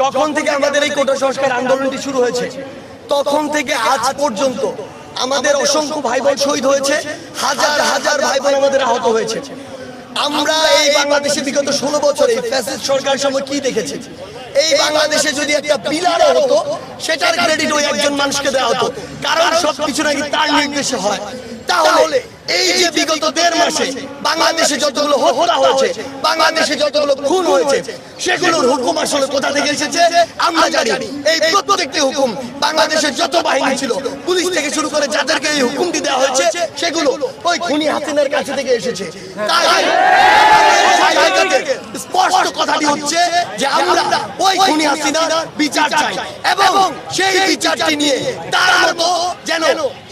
যখন থেকে আমাদের এই কোটা সংস্কার আন্দোলনটি শুরু হয়েছে, তখন থেকে আজ পর্যন্ত আমাদের অসংখ্য ভাই বোন শহীদ হয়েছে, হাজার হাজার ভাই বোন আমাদের আহত হয়েছে। আমরা এই বাংলাদেশে বিগত ষোলো বছরে ফ্যাসিস্ট সরকার সময় কি দেখেছি? এই বাংলাদেশে যদি একটা পিলার হতো, সেটার ক্রেডিট ওই একজন মানুষকে দেওয়া হতো। কারণ সবকিছু নাকি তার নির্দেশে হয়। তাহলে এই যে বিগত দেড় মাসে বাংলাদেশে যতগুলো হত্যা হয়েছে বাংলাদেশে যতগুলো খুন হয়েছে সেগুলোর হুকুম আসলে কোথা থেকে এসেছে? আমরা জানি। এই প্রত্যেকটি হুকুম বাংলাদেশের যত বাহিনী ছিল পুলিশ থেকে শুরু করে যাদেরকে এই হুকুমটি দেওয়া হয়েছে সেগুলো ওই খুনি হাসিনের কাছে থেকে এসেছে। তাই। স্পষ্ট কথাটি হচ্ছে যে আমরা ওই খুনি হাসিনার বিচার চাই। এবং সেই বিচারটি নিয়ে তার মতো যেন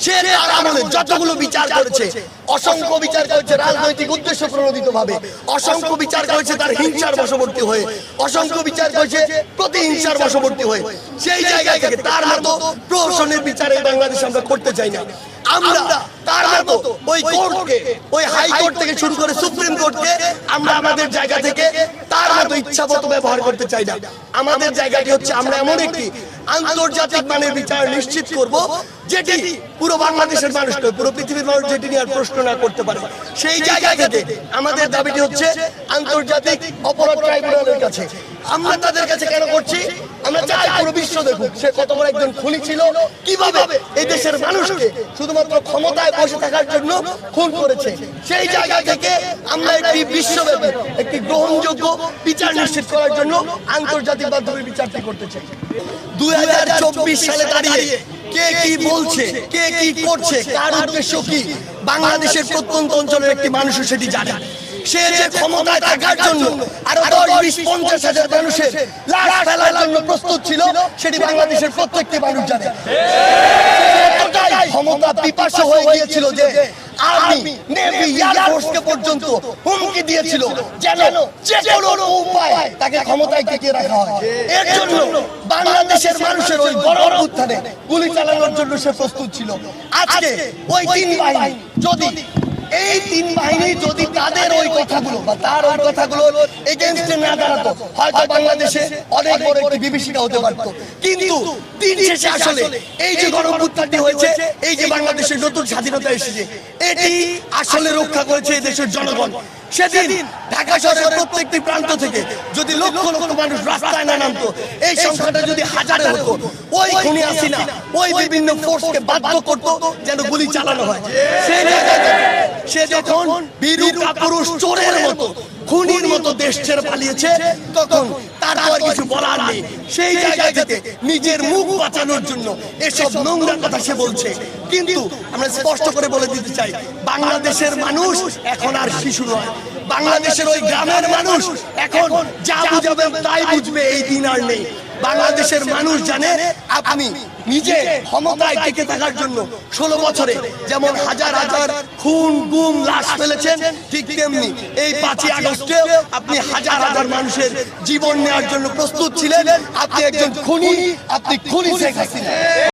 সে তার আমলে যতগুলো বিচার করেছে অসংখ্য বিচার করেছে রাজনৈতিক উদ্দেশ্য প্রণোদিত ভাবে অসংখ্য বিচার করেছে তার হিংসার বশবর্তী হয়ে। অসংখ্য বিচার করেছে প্রতিহিংসার বশবর্তী হয়ে। সেই জায়গা থেকে তার মতো প্রহসনের বিচার এই বাংলাদেশে আমরা করতে চাই না। আমরা আমাদের জায়গাটি হচ্ছে আমরা এমন একটি আন্তর্জাতিক মানের বিচার নিশ্চিত করব, যেটি পুরো বাংলাদেশের মানুষ নয়, পুরো পৃথিবীর মানুষ যেটি নিয়ে প্রশ্ন না করতে পারে। সেই জায়গা থেকে আমাদের দাবিটি হচ্ছে আন্তর্জাতিক অপরাধ ট্রাইব্যুনালের কাছে। আমরা তাদের কাছে কেন করছি? আমরা চাই পুরো বিশ্ব দেখুক, সে কত বড় একজন খুনি ছিল, কীভাবে এই দেশের মানুষকে শুধুমাত্র ক্ষমতায় বসে থাকার জন্য খুন করেছে। সেই জায়গা থেকে আমরা একটি বিশ্বব্যাপী বিচার নিশ্চিত করার জন্য আন্তর্জাতিক মাধ্যমে বিচারটি করতে চাই। দুই হাজার চব্বিশ সালে দাঁড়িয়ে কে কি বলছে কে কি করছে কার উদ্দেশ্য কি বাংলাদেশের প্রত্যন্ত অঞ্চলের একটি মানুষও সেটি জানে। সে যে ক্ষমতায় থাকার জন্য আরও দশ বিশ পঞ্চাশ হাজার মানুষের লাশ ফেলার জন্য প্রস্তুত ছিল সেটি বাংলাদেশের প্রত্যেকটি মানুষ জানে। ক্ষমতা পিপাসা হয়ে গিয়েছিল যে আর্মি নেভি এয়ারফোর্সকে পর্যন্ত হুমকি দিয়েছিল যেন যে কোনো উপায় তাকে ক্ষমতায় টিকিয়ে রাখা হয়। এর জন্য বাংলাদেশের মানুষের ওই বড় উত্থানে গুলি চালানোর জন্য সে প্রস্তুত ছিল। আজকে ওই তিন বাহিনী যদি এই তিন বাহিনী যদি তাদের ওই কথাগুলো বা তার ওই কথাগুলো এগেনস্টে না দাঁড়াতো, হয়তো বাংলাদেশে অনেক বড় একটি বিভীষিকা হতে পারতো। কিন্তু দিন শেষে আসলে এই যে গণপুত্থানটি হয়েছে, এই যে বাংলাদেশের নতুন স্বাধীনতা এসেছে, এটি আসলে রক্ষা করেছে দেশের জনগণ। সেদিন ঢাকা শহরের প্রত্যেকটি প্রান্ত থেকে যদি লক্ষ লক্ষ মানুষ রাস্তায় না নামতো এই সংখ্যাটা যদি হাজারে হতো ওই খুনি আসিনা ওই বিভিন্ন ফোর্সকে বাধ্য করতো যেন গুলি চালানো হয়। সে যখন বিরূপ কাপুরুষ চোরের মতো খুনির মতো দেশ ছেড়ে পালিয়েছে তখন তার আর কিছু বলার নেই। সেই জায়গা থেকে নিজের মুখ বাঁচানোর জন্য এসব নোংরা কথা সে বলছে। কিন্তু আমরা স্পষ্ট করে বলে দিতে চাই বাংলাদেশের মানুষ এখন আর শিশু নয়। বাংলাদেশের ওই গ্রামের মানুষ এখন যা বুঝাবে তাই বুঝবে এই দিন আর নেই। বাংলাদেশের মানুষ জানে আপনি নিজে ক্ষমতায় টিকে থাকার জন্য ষোলো বছরে যেমন হাজার হাজার খুন গুম লাশ ফেলেছেন ঠিক তেমনি এই পাঁচই আগস্টে আপনি হাজার হাজার মানুষের জীবন নেওয়ার জন্য প্রস্তুত ছিলেন। আপনি একজন খুনি আপনি খুনি শেখ হাসিনা।